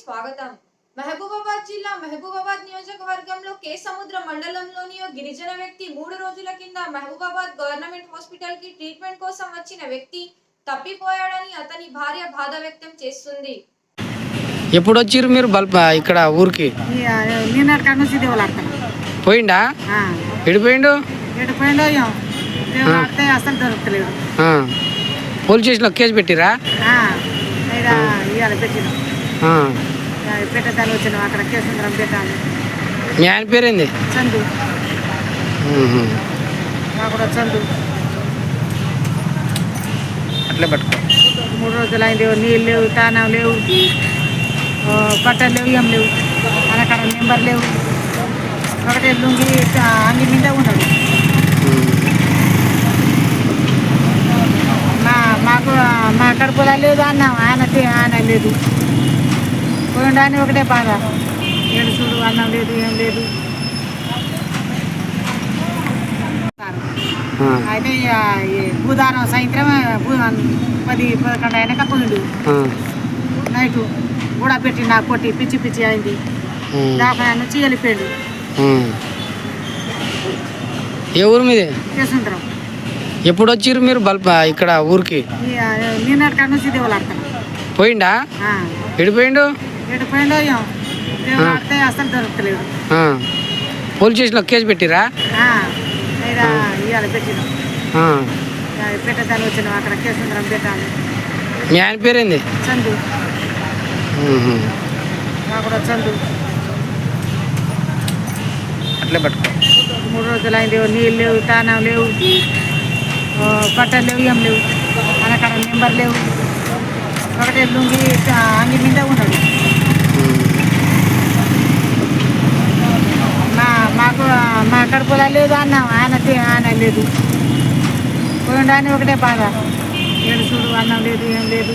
స్వాగతం. మహబూబాబాద్ జిల్లా మహబూబాబాద్ నియోజకవర్గంలో కే సముద్ర మండలంలోని ఓ గిరిజన వ్యక్తి మూడు రోజుల కింద మహబూబాబాద్ గవర్నమెంట్ హాస్పిటల్కి ట్రీట్మెంట్ కోసం వచ్చిన వ్యక్తి తప్పిపోయాడని అతని భార్య బాధ వ్యక్తం చేస్తుంది. ఎప్పుడు వచ్చిర్రు మీరు బల్బ ఇక్కడ ఊరికి? పోయిండా? ఏం దేవులాడితే అసలు దొరకలేదు. పోలీస్ స్టేషన్లో కేసు పెట్టిరా ఇవాళ పెట్టినాం ఆ. పెట్టేదాన్ని వచ్చినాం అక్కడ కేసుందరం పెట్టాలి మీ ఆయన పేరేంది? చందు. నాకు కూడా చందు. అట్లే పట్టుకో. మూడు రోజులు అయింది నీళ్ళు లేవు తానం లేవు బట్టలు లేవు ఏం లేవు. అక్కడ నెంబర్ లేవు. ఒకటే లుంగి అంగి మీద ఉన్నాడు మ్మ్. మా మాకు మా కడుపులో లేదు అన్నాం ఆయన ఆయన లేదు పోయిండని ఒకటే బాధ ఏడు చూడు అన్నం లేదు ఏం లేదు. అయితే బుధవారం సాయంత్రం పది పదకొండు అయినాక పోయిండు. నైటు కూడా పెట్టి నాకు కొట్టి పిచ్చి పిచ్చి అయింది. దాకా నుంచి వెళ్ళిపోయాడు. ఏ ఊరు మీది చేసుకుంటాం ఎప్పుడు వచ్చిర్రు మీరు బల్బ ఇక్కడ ఊరికి? పోయిండా? ఎడిపోయిండు. పోలీస్ స్టేషన్లో కేసు పెట్టిరా? మీ ఆయన పేరేంది? చందు. మ్మ్. నాకు కూడా చందు. అట్లే పట్టుకో. మూడు రోజులు అయింది నీళ్ళు లేవు తానం లేవు. బట్టలు లేవు ఏం లేవు. అక్కడ నెంబర్ లేవు. ఒకటే లుంగి అంగి మీద ఉన్నాడు మా మాకు మా కడుపులో లేదు అన్నాం ఆయన ఆయన లేదు. పోయిండని ఒకటే బాధ. ఏడు చూడు అన్నం లేదు ఏం లేదు.